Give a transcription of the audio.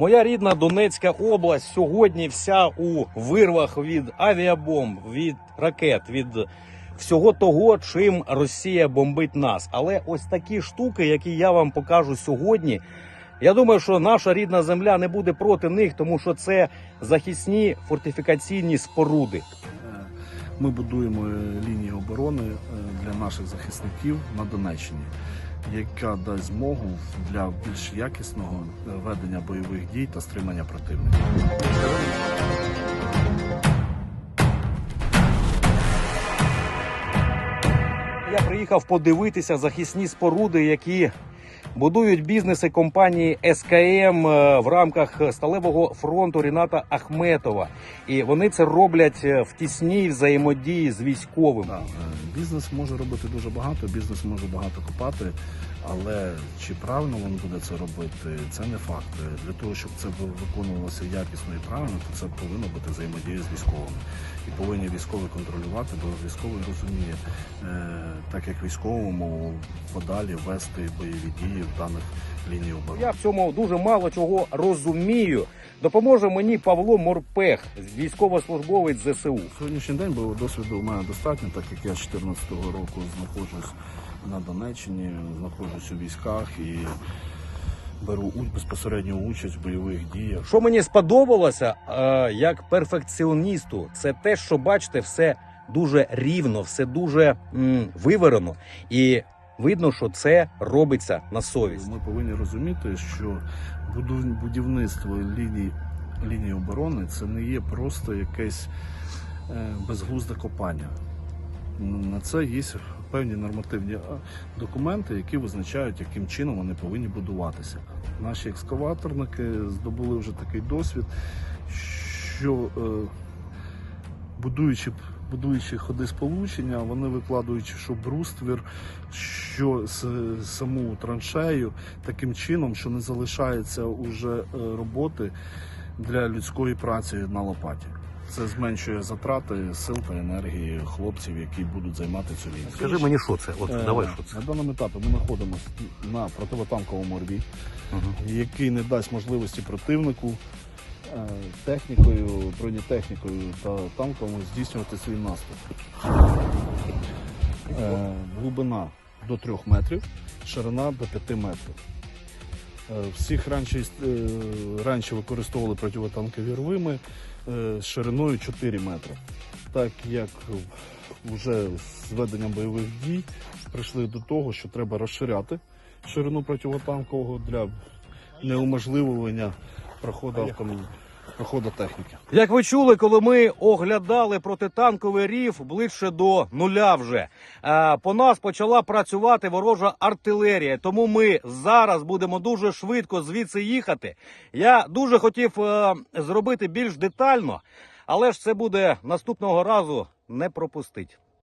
Моя рідна Донецька область сьогодні вся у вирвах від авіабомб, від ракет, від всього того, чим Росія бомбить нас. Але ось такі штуки, які я вам покажу сьогодні. Я думаю, що наша рідна земля не буде проти них, тому що це захисні фортифікаційні споруди. Е, Ми будуємо е, лінію оборони е, для наших захисників на Донеччині, яка дасть змогу для більш якісного е, ведення бойових дій та стримання противника. Я приїхав подивитися захисні споруди, які будують бізнеси компанії СКМ е, в рамках сталевого фронту Ріната Ахметова. І вони це роблять е, в тісній взаємодії з військовими. Е, Бізнес може робити дуже багато, бізнес може багато копати, але чи правильно він буде це робити, це не факт. Для того, щоб це виконувалося якісно і правильно, то це повинно бути взаємодія з військовими. І повинні військові контролювати, бо військовий розуміє, е, так як військовому подалі вести бойові дії в даних ліній оборони. Я в цьому дуже мало чого розумію. Допоможе мені Павло Морпех, військовослужбовець ЗСУ. Сьогоднішній день бойового досвіду у мене достатньо, так як я з 2014 року знаходжусь на Донеччині, знаходжусь у військах і беру безпосередню участь в бойових діях. Що мені сподобалося е, як перфекціоністу, це те, що бачите, все дуже рівно, все дуже м, виверено. І видно, що це робиться на совість. Ми повинні розуміти, що будівництво ліній, лінії оборони це не є просто якесь е, безглузде копання. На це є певні нормативні документи, які визначають, яким чином вони повинні будуватися. Наші екскаваторники здобули вже такий досвід, що е, будуючи, будуючи ходи сполучення, вони викладують, що бруствір, що с- саму траншею, таким чином, що не залишається уже е, роботи для людської праці на лопаті. Це зменшує затрати сил та енергії хлопців, які будуть займати цю лінію. Скажи мені, що це? От Е, давай що це. На даному етапі ми знаходимося на противотанковому рві, який не дасть можливості противнику технікою, бронетехнікою та танками здійснювати свій наступ. Е, Глибина до 3 метрів, ширина до 5 метрів. Е, Всіх раніше, е, раніше використовували противотанкові рви ми е, з шириною 4 метри. Так як вже з веденням бойових дій прийшли до того, що треба розширяти ширину противотанкового для неуможливлення проходу автомобіля, проходу техніки. Як ви чули, коли ми оглядали протитанковий рів ближче до нуля вже е, по нас почала працювати ворожа артилерія. Тому ми зараз будемо дуже швидко звідси їхати. Я дуже хотів е, зробити більш детально, але ж це буде наступного разу не пропустить.